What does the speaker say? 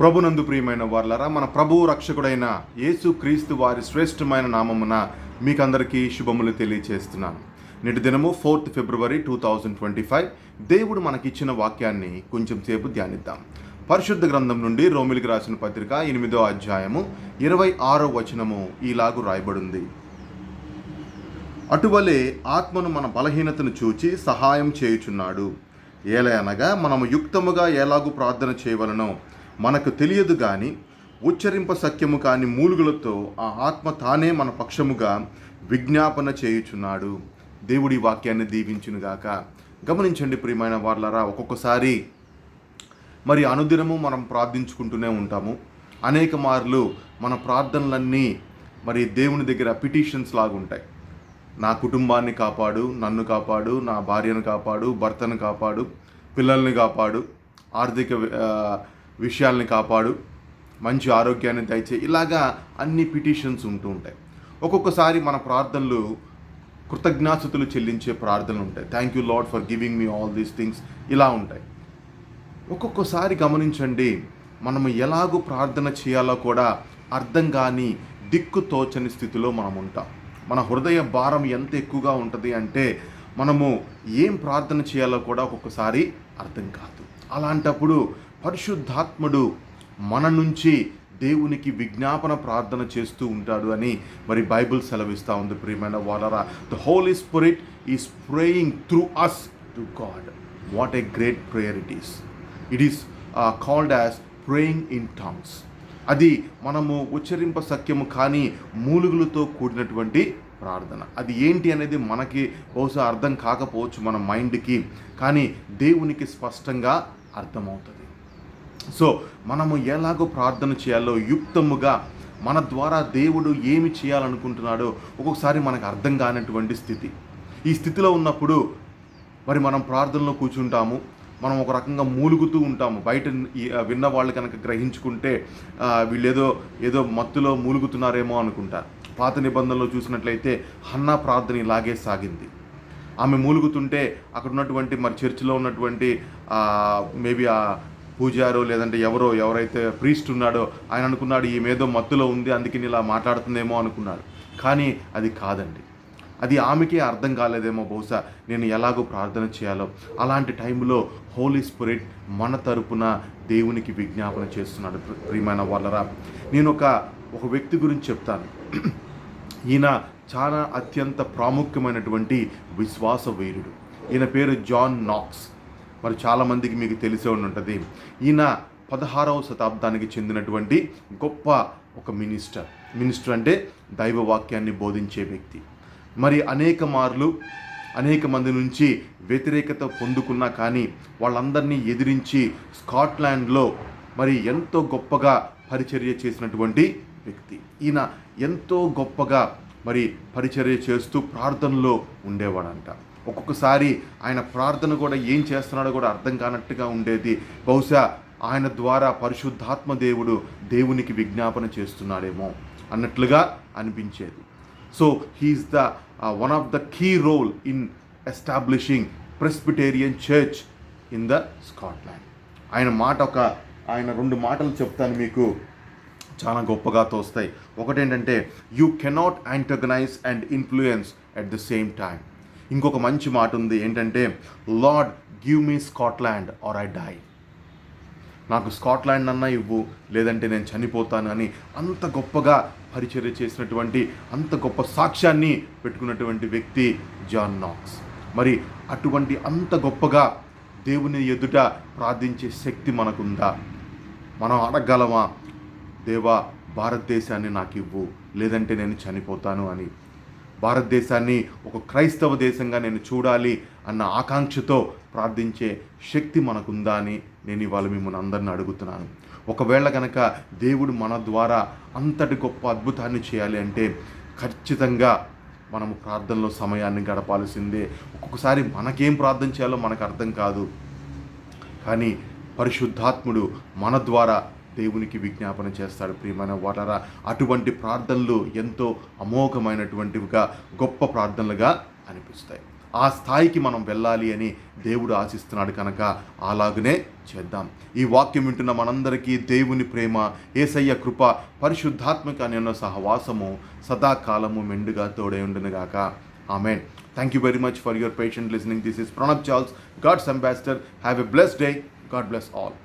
ప్రభునందు ప్రియమైన వార్లరా మన ప్రభువు రక్షకుడైన యేసు క్రీస్తు వారి శ్రేష్టమైన నామమున మీకందరికీ శుభములు తెలియచేస్తున్నాను. నేటి దినము fourth February two thousand twenty five. దేవుడు మనకిచ్చిన వాక్యాన్ని కొంచెం సేపు ధ్యానిద్దాం. పరిశుద్ధ గ్రంథం నుండి రోమిలికి రాసిన పత్రిక ఎనిమిదో అధ్యాయము ఇరవై ఆరో వచనము ఈలాగు రాయబడింది. అటువలే ఆత్మను మన బలహీనతను చూచి సహాయం చేయుచున్నాడు. ఏలయనగా మనము యుక్తముగా ఎలాగూ ప్రార్థన చేయవలనో మనకు తెలియదు కానీ ఉచ్చరింప సఖ్యము కాని మూలుగులతో ఆ ఆత్మ తానే మన పక్షముగా విజ్ఞాపన చేయుచున్నాడు. దేవుడి వాక్యాన్ని దీవించునుగాక గమనించండి ప్రియమైన వార్లరా ఒక్కొక్కసారి మరి అనుదినము మనం ప్రార్థించుకుంటూనే ఉంటాము. అనేక మార్లు మన ప్రార్థనలన్నీ మరి దేవుని దగ్గర పిటిషన్స్ లాగా ఉంటాయి నా కుటుంబాన్ని కాపాడు నన్ను కాపాడు నా భార్యను కాపాడు భర్తను కాపాడు పిల్లల్ని కాపాడు ఆర్థిక విషయాల్ని కాపాడు మంచి ఆరోగ్యాన్ని దయచే ఇలాగా అన్ని పిటిషన్స్ ఉంటూ ఉంటాయి. ఒక్కొక్కసారి మన ప్రార్థనలు కృతజ్ఞాసుతులు చెల్లించే ప్రార్థనలు ఉంటాయి. Thank you lord for giving me all these things ఇలా ఉంటాయి. ఒక్కొక్కసారి గమనించండి మనము ఎలాగూ ప్రార్థన చేయాలో కూడా అర్థం కాని దిక్కు తోచని స్థితిలో మనం ఉంటాం. మన హృదయ భారం ఎంత ఎక్కువగా ఉంటుంది అంటే మనము ఏం ప్రార్థన చేయాలో కూడా ఒక్కొక్కసారి అర్థం కాదు. అలాంటప్పుడు పరిశుద్ధాత్ముడు మన నుంచి దేవునికి విజ్ఞాపన ప్రార్థన చేస్తూ ఉంటాడు అని మరి బైబిల్ సెలవిస్తూ ఉంది ప్రియమైన వాలరా. The Holy Spirit is praying through us to God what a great prayer it is it is called as praying in tongues అది మనము ఉచ్చరింప సత్యము కానీ మూలుగులతో కూడినటువంటి ప్రార్థన. అది ఏంటి అనేది మనకి బహుశా అర్థం కాకపోవచ్చు మన మైండ్కి కానీ దేవునికి స్పష్టంగా అర్థమవుతుంది. సో మనము ఎలాగో ప్రార్థన చేయాలో యుక్తముగా మన ద్వారా దేవుడు ఏమి చేయాలనుకుంటున్నాడో ఒక్కొక్కసారి మనకు అర్థం కానటువంటి స్థితి. ఈ స్థితిలో ఉన్నప్పుడు మరి మనం ప్రార్థనలో కూర్చుంటాము మనం ఒక రకంగా మూలుగుతూ ఉంటాము. బయట విన్న వాళ్ళు కనుక గ్రహించుకుంటే వీళ్ళేదో ఏదో ఏదో మత్తులో మూలుగుతున్నారేమో అనుకుంటారు పాత నిబంధనలో చూసినట్లయితే హన్నా ప్రార్థన ఇలాగే సాగింది. ఆమె మూలుగుతుంటే అక్కడ ఉన్నటువంటి మరి చర్చిలో ఉన్నటువంటి మేబీ ఆ పూజారో లేదంటే ఎవరో ఎవరైతే ప్రీస్ట్ ఉన్నాడో ఆయన అనుకున్నాడు ఈమెదో మత్తులో ఉంది అందుకని ఇలా మాట్లాడుతుందేమో అనుకున్నాడు. కానీ అది కాదండి. అది ఆమెకే అర్థం కాలేదేమో బహుశా నేను ఎలాగో ప్రార్థన చేయాలో. అలాంటి టైంలో హోలీ స్పిరిట్ మన తరపున దేవునికి విజ్ఞాపన చేస్తున్నాడు ప్రియమైన వాళ్ళరా. నేను ఒక ఒక వ్యక్తి గురించి చెప్తాను. ఈయన చాలా అత్యంత ప్రాముఖ్యమైనటువంటి విశ్వాస వీరుడు. ఈయన పేరు జాన్ నాక్స్. మరి చాలామందికి మీకు తెలిసే ఉంటుంది ఈయన పదహారవ శతాబ్దానికి చెందినటువంటి గొప్ప ఒక మినిస్టర్. మినిస్టర్ అంటే దైవ వాక్యాన్ని బోధించే వ్యక్తి. మరి అనేక మార్లు అనేక మంది నుంచి వ్యతిరేకత పొందుకున్నా కానీ వాళ్ళందరినీ ఎదిరించి స్కాట్లాండ్లో మరి ఎంతో గొప్పగా పరిచర్య చేసినటువంటి వ్యక్తి. ఈయన ఎంతో గొప్పగా మరి పరిచర్య చేస్తూ ప్రార్థనలో ఉండేవాడంట. ఒక్కొక్కసారి ఆయన ప్రార్థన కూడా ఏం చేస్తున్నాడో కూడా అర్థం కానట్టుగా ఉండేది. బహుశా ఆయన ద్వారా పరిశుద్ధాత్మ దేవుడు దేవునికి విజ్ఞాపన చేస్తున్నాడేమో అన్నట్లుగా అనిపించేది. So he is the one of the key role in establishing Presbyterian church in the Scotland ఆయన మాట ఒక ఆయన రెండు మాటలు చెప్తాను మీకు. చాలా గొప్పగా తోస్తాయి. ఒకటేంటంటే you cannot antagonise and influence at the same time ఇంకొక మంచి మాట ఉంది ఏంటంటే lord give me Scotland or I die నాకు స్కాట్లాండ్ అన్నా ఇవ్వు లేదంటే నేను చనిపోతాను అని అంత గొప్పగా పరిచర్య చేసినటువంటి అంత గొప్ప సాక్ష్యాన్ని పెట్టుకున్నటువంటి వ్యక్తి జాన్ నాక్స్. మరి అటువంటి అంత గొప్పగా దేవుని ఎదుట ప్రార్థించే శక్తి మనకుందా? మనం అడగలమా దేవా భారతదేశాన్ని నాకు ఇవ్వు లేదంటే నేను చనిపోతాను అని. భారతదేశాన్ని ఒక క్రైస్తవ దేశంగా నేను చూడాలి అన్న ఆకాంక్షతో ప్రార్థించే శక్తి మనకుందా అని నేను ఇవాళ మిమ్మల్ని అందరిని అడుగుతున్నాను. ఒకవేళ కనుక దేవుడు మన ద్వారా అంతటి గొప్ప అద్భుతాన్ని చేయాలి అంటే ఖచ్చితంగా మనము ప్రార్థనలో సమయాన్ని గడపాల్సిందే. ఒక్కొక్కసారి మనకేం ప్రార్థన చేయాలో మనకు అర్థం కాదు. కానీ పరిశుద్ధాత్ముడు మన ద్వారా దేవునికి విజ్ఞాపన చేస్తాడు. ప్రియమైన వాటరా అటువంటి ప్రార్థనలు ఎంతో అమోఘమైనటువంటివిగా గొప్ప ప్రార్థనలుగా అనిపిస్తాయి. ఆ స్థాయికి మనం వెళ్ళాలి అని దేవుడు ఆశిస్తున్నాడు కనుక అలాగనే చేద్దాం. ఈ వాక్యం వింటున్న మనందరికీ దేవుని ప్రేమ ఏసయ్య కృప పరిశుద్ధాత్మక అనే సహవాసము సదాకాలము మెండుగా తోడే ఉండునుగాక ఆమె thank you very much for your patient listening this is Pranab Charles God's ambassador have a bless day God bless all